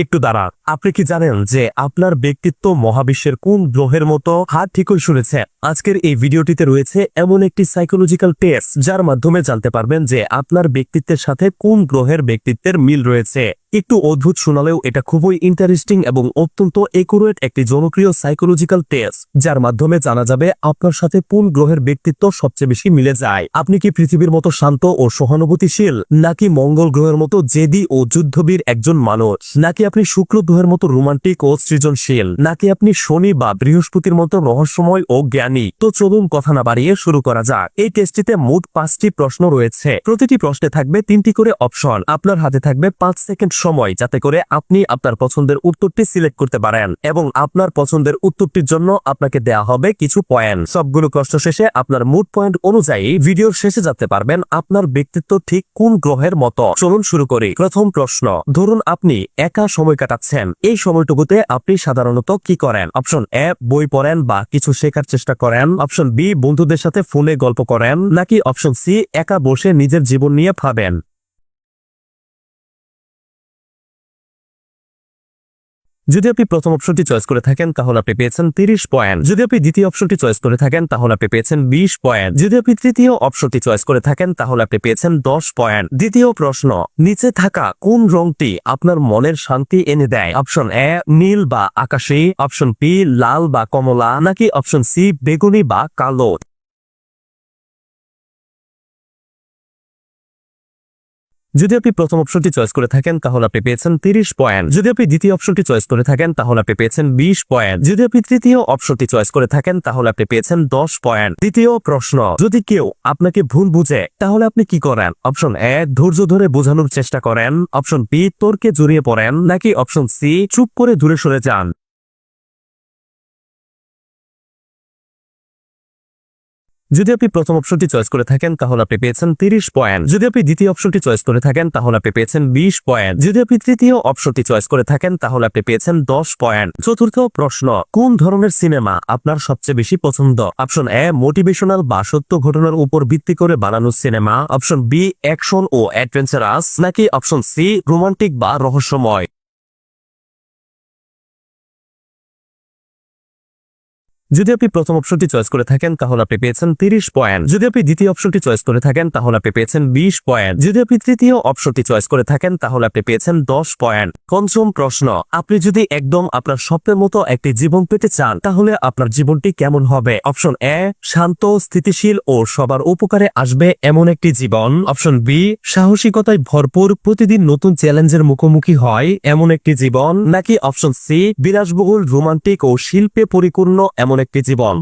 একটু দাঁড়ান। আপনি কি জানেন যে আপনার ব্যক্তিত্ব মহাবিশ্বের কোন গ্রহের মতো? হাত ঠিকই শুনেছে আজকের এই ভিডিওটিতে রয়েছে এমন একটি সাইকোলজিক্যাল টেস্ট যার মাধ্যমে জানতে পারবেন যে আপনার ব্যক্তিত্বের সাথে কোন গ্রহের ব্যক্তিত্বের মিল রয়েছে। একটু অদ্ভুত শোনালেও এটা খুবই ইন্টারেস্টিং এবং অত্যন্ত একুরেট একটি জনপ্রিয় সাইকোলজিক্যাল টেস্ট যার মাধ্যমে জানা যাবে আপনার সাথে কোন গ্রহের ব্যক্তিত্ব সবচেয়ে বেশি মিলে যায়। আপনি কি পৃথিবীর মতো শান্ত ও সহানুভূতিশীল, নাকি মঙ্গল গ্রহের মতো জেদি ও যুদ্ধবীর একজন মানুষ? নাকি আপনি শুক্র গ্রহের মতো রোমান্টিক ও সৃজনশীল, নাকি আপনি শনি বা বৃহস্পতির মতো রহস্যময় ও জ্ঞানী? তো চলুন কথা না বাড়িয়ে শুরু করা যাক। এই টেস্টটিতে মোট পাঁচটি প্রশ্ন রয়েছে। প্রতিটি প্রশ্নে থাকবে তিনটি করে অপশন। আপনার হাতে থাকবে পাঁচ সেকেন্ড সময়, যাতে করে আপনি আপনার পছন্দের উত্তরটি সিলেক্ট করতে পারেন এবং আপনার পছন্দের উত্তরটির জন্য আপনাকে দেয়া হবে কিছু পয়েন্ট। সবগুলো প্রশ্ন শেষে আপনার মুড পয়েন্ট অনুযায়ী ভিডিওর শেষে জানতে পারবেন আপনার ব্যক্তিত্ব ঠিক কোন গ্রহের মতো। চলুন শুরু করি। প্রথম প্রশ্ন, ধরুন আপনি একা সময় কাটাচ্ছেন। এই সময়টুকুতে আপনি সাধারণত কি করেন? অপশন এ, বই পড়েন বা কিছু শেখার চেষ্টা করেন। অপশন বি, বন্ধুদের সাথে ফোনে গল্প করেন। নাকি অপশন সি, একা বসে নিজের জীবন নিয়ে ভাবেন। যদি আপনি প্রথম অপশনটি চয়েস করে থাকেন, তাহলে আপনি পেয়েছেন তিরিশ পয়েন্ট যদি আপনি দ্বিতীয় অপশনটি চয়েস করে থাকেন, তাহলে আপনি পেয়েছেন বিশ পয়েন্ট যদি আপনি তৃতীয় অপশনটি চয়েস করে থাকেন, তাহলে আপনি পেয়েছেন দশ পয়েন্ট দ্বিতীয় প্রশ্ন, নিচে থাকা কোন রংটি আপনার মনের শান্তি এনে দেয়? অপশন এ, নীল বা আকাশী। অপশন বি, লাল বা কমলা। নাকি অপশন সি, বেগুনি বা কালো? যদি আপনি প্রথম অপশনটি চয়েস করে থাকেন, তাহলে আপনি পেয়েছেন তিরিশ পয়েন্ট। যদি আপনি দ্বিতীয় অপশনটি চয়েস করে থাকেন, তাহলে আপনি পেয়েছেন বিশ পয়েন্ট। যদি আপনি তৃতীয় অপশনটি চয়েস করে থাকেন, তাহলে আপনি পেয়েছেন দশ পয়েন্ট। দ্বিতীয় প্রশ্ন, যদি কেউ আপনাকে ভুল বুঝে, তাহলে আপনি কি করেন? অপশন এ, ধৈর্য ধরে বোঝানোর চেষ্টা করেন। অপশন বি, তর্কে জড়িয়ে পড়েন। নাকি অপশন সি, চুপ করে দূরে সরে যান। যদি আপনি প্রথম অপশনটি চয়েস করে থাকেন, তাহলে আপনি পেয়েছেন তিরিশ পয়েন্ট। যদি আপনি দ্বিতীয় অপশনটি চয়েস করে থাকেন, তাহলে আপনি পেয়েছেন বিশ পয়েন্ট। যদি আপনি তৃতীয় অপশনটি চয়েস করে থাকেন, তাহলে আপনি পেয়েছেন দশ পয়েন্ট। চতুর্থ প্রশ্ন, কোন ধরনের সিনেমা আপনার সবচেয়ে বেশি পছন্দ? অপশন এ, মোটিভেশনাল বা সত্য ঘটনার উপর ভিত্তি করে বানানো সিনেমা। অপশন বি, অ্যাকশন ও অ্যাডভেঞ্চারাস। নাকি অপশন সি, রোমান্টিক বা রহস্যময়? যদি আপনি প্রথম অপশনটি চয়েস করে থাকেন, তাহলে আপনি পেয়েছেন তিরিশ পয়েন্ট যদি আপনি দ্বিতীয় অপশনটি চয়েস করে থাকেন, তাহলে আপনি পেয়েছেন বিশ পয়েন্ট যদি আপনি তৃতীয় অপশনটি চয়েস করে থাকেন, তাহলে আপনি পেয়েছেন দশ পয়েন্ট পঞ্চম প্রশ্ন, আপনি যদি একদম আপনার স্বপ্নের মতো একটি জীবন পেতে চান, তাহলে আপনার জীবনটি কেমন হবে? অপশন এ, শান্ত, স্থিতিশীল ও সবার উপকারে আসবে এমন একটি জীবন। অপশন বি, সাহসিকতায় ভরপুর, প্রতিদিন নতুন চ্যালেঞ্জের মুখোমুখি হয় এমন একটি জীবন। নাকি অপশন সি, বিলাসবহুল, রোমান্টিক ও শিল্পে পরিপূর্ণ এমন একটি জীবন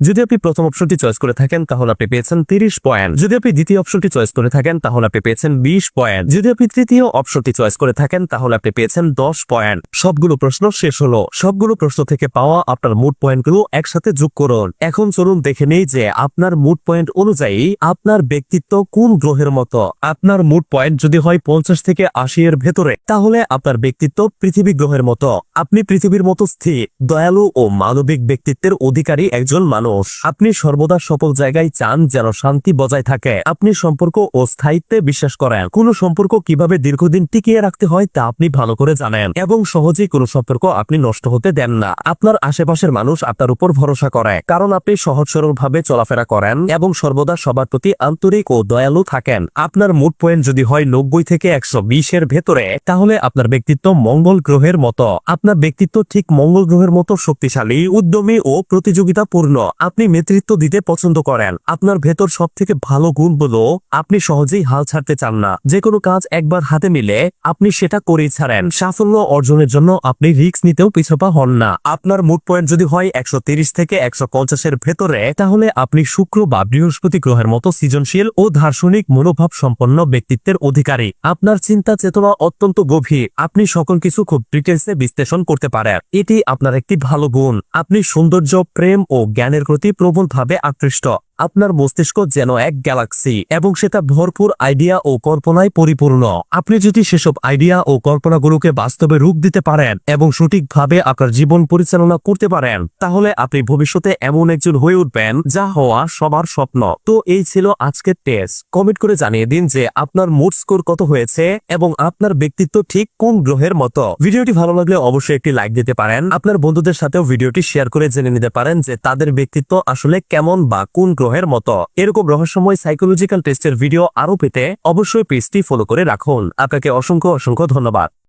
যদি আপনি প্রথম অপশনটি চয়েস করে থাকেন, তাহলে আপনি পেয়েছেন তিরিশ পয়েন্ট যদি আপনি দ্বিতীয় অপশনটি চয়েস করে থাকেন, তাহলে আপনি পেয়েছেন বিশ পয়েন্ট যদি আপনি তৃতীয় অপশনটি চয়েস করে থাকেন, তাহলে আপনি পেয়েছেন দশ পয়েন্ট সবগুলো প্রশ্ন শেষ হলো। সবগুলো প্রশ্ন থেকে পাওয়া আপনার মুড পয়েন্টগুলো একসাথে যোগ করুন। এখন চলুন দেখে নেই যে আপনার মুড পয়েন্ট অনুযায়ী আপনার ব্যক্তিত্ব কোন গ্রহের মতো। আপনার মুড পয়েন্ট যদি হয় পঞ্চাশ থেকে আশি এর ভেতরে, তাহলে আপনার ব্যক্তিত্ব পৃথিবী গ্রহের মতো। আপনি পৃথিবীর মতো স্থির, দয়ালু ও মানবিক ব্যক্তিত্বের অধিকারী একজন মানুষ। আপনি সর্বদা সকল জায়গায় চান যেন শান্তি বজায় থাকে। আপনি সম্পর্ক ও স্থায়িত্বে বিশ্বাস করেন। কোনো সম্পর্ক কীভাবে দীর্ঘদিন টিকিয়ে রাখতে হয় তা আপনি ভালো করে জানেন এবং সহজেই কোনো সম্পর্ক আপনি নষ্ট হতে দেন না। আপনার আশেপাশের মানুষ আপনার উপর ভরসা করে, কারণ আপনি সহজ সরল ভাবে চলাফেরা করেন এবং সর্বদা সবার প্রতি আন্তরিক ও দয়ালু থাকেন। আপনার মুড পয়েন্ট যদি হয় নব্বই থেকে একশো বিশের ভেতরে, তাহলে আপনার ব্যক্তিত্ব মঙ্গল গ্রহের মতো। আপনার ব্যক্তিত্ব ঠিক মঙ্গল গ্রহের মতো শক্তিশালী, উদ্যমী ও প্রতিযোগিতাপূর্ণ। আপনি নেতৃত্ব দিতে পছন্দ করেন। আপনার ভেতর সব থেকে ভালো গুণ হলো, আপনি সহজেই হাল ছাড়তে চান না। যে কোনো কাজ একবার হাতে মিলে আপনি সেটা করেই ছাড়েন। সাফল্য অর্জনের জন্য আপনি রিস্ক নিতেও পিছপা হন না। আপনার মুড পয়েন্ট যদি হয় একশো থেকে একশো পঞ্চাশের ভেতরে, তাহলে আপনি শুক্র বা বৃহস্পতি গ্রহের মতো সৃজনশীল ও দার্শনিক মনোভাব সম্পন্ন ব্যক্তিত্বের অধিকারী। আপনার চিন্তা চেতনা অত্যন্ত গভীর। আপনি সকল কিছু খুব ডিটেলসে বিশ্লেষণ করতে পারেন। এটি আপনার একটি ভালো গুণ। আপনি সৌন্দর্য, প্রেম ও জ্ঞানের প্রতি প্রবলভাবে আকৃষ্ট। আপনার মস্তিষ্ক যেন এক গ্যালাক্সি এবং সেটা ভরপুর আইডিয়া ও কল্পনায় পরিপূর্ণ। আপনি যদি সেসব আইডিয়া ও কল্পনাগুলোকে বাস্তবে রূপ দিতে পারেন এবং সঠিকভাবে আপনার জীবন পরিচালনা করতে পারেন, তাহলে আপনি ভবিষ্যতে এমন একজন হয়ে উঠবেন যা হওয়া সবার স্বপ্ন। তো এই ছিল আজকের টেস্ট। কমেন্ট করে জানিয়ে দিন যে আপনার মুড স্কোর কত হয়েছে এবং আপনার ব্যক্তিত্ব ঠিক কোন গ্রহের মতো। ভিডিওটি ভালো লাগলে অবশ্যই একটি লাইক দিতে পারেন। আপনার বন্ধুদের সাথেও ভিডিওটি শেয়ার করে জেনে নিতে পারেন যে তাদের ব্যক্তিত্ব আসলে কেমন বা কোন গ্রহের মতো। এরকম রহস্যময় সাইকোলজিক্যাল টেস্টের ভিডিও আরও পেতে অবশ্যই পেজটি ফলো করে রাখুন। আপনাকে অসংখ্য অসংখ্য ধন্যবাদ।